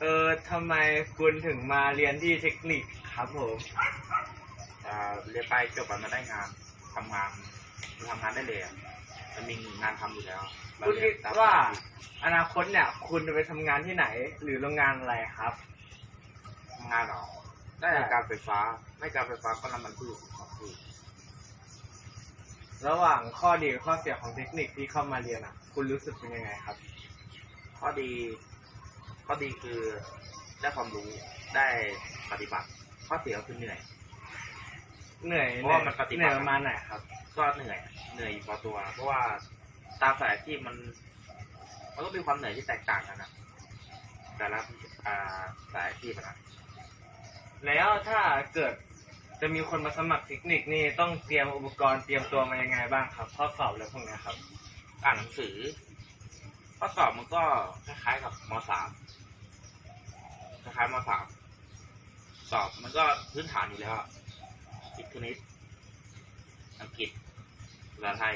เออทำไมคุณถึงมาเรียนที่เทคนิคครับผมอ่าเรียนไปจบไปมาได้งานทำงานทำงานได้เลยอะมันมีงานทำอยู่แล้วเรคุณเรีคิยดนตมว่าอนาคตเนี่ย คุณจะไปทำงานที่ไหน หรือโรงงานอะไรครับ ทำงานเหรอได้การไฟฟ้า ไม่การไฟฟ้าก็น้ำมันพืชของพืชระหว่างข้อดีกับข้อเสียของเทคนิคที่เข้ามาเรียนอะ คุณรู้สึกเป็นยังไงครับ ข้อดี ข้อดีคือได้ความรู้ได้ปฏิบัติข้อเสียก็คือเหนื่อย เหนื่อยเพราะว่ามันปฏิบัติ เหนื่อยประมาณไหนครับ ก็เหนื่อยเหนื่อยพอตัว เพราะว่าตามสายอาชีพมันมันก็มีความเหนื่อยที่แตกต่างกันนะแต่ละอ่าสายอาชีพอะนะแล้วถ้าเกิดจะมีคนมาสมัครเทคนิคนี่ต้องเตรียมอุปกรณ์เตรียมตัวมายังไงบ้างครับ ข้อสอบอะไรพวกเนี้ยครับ อ่านหนังสือ ข้อสอบมันก็คล้ายๆกับมสามคล้ายๆมสามสอบมันก็พื้นฐานอยู่แล้วอะวิทย์คณิต อังกฤษภาษาไทย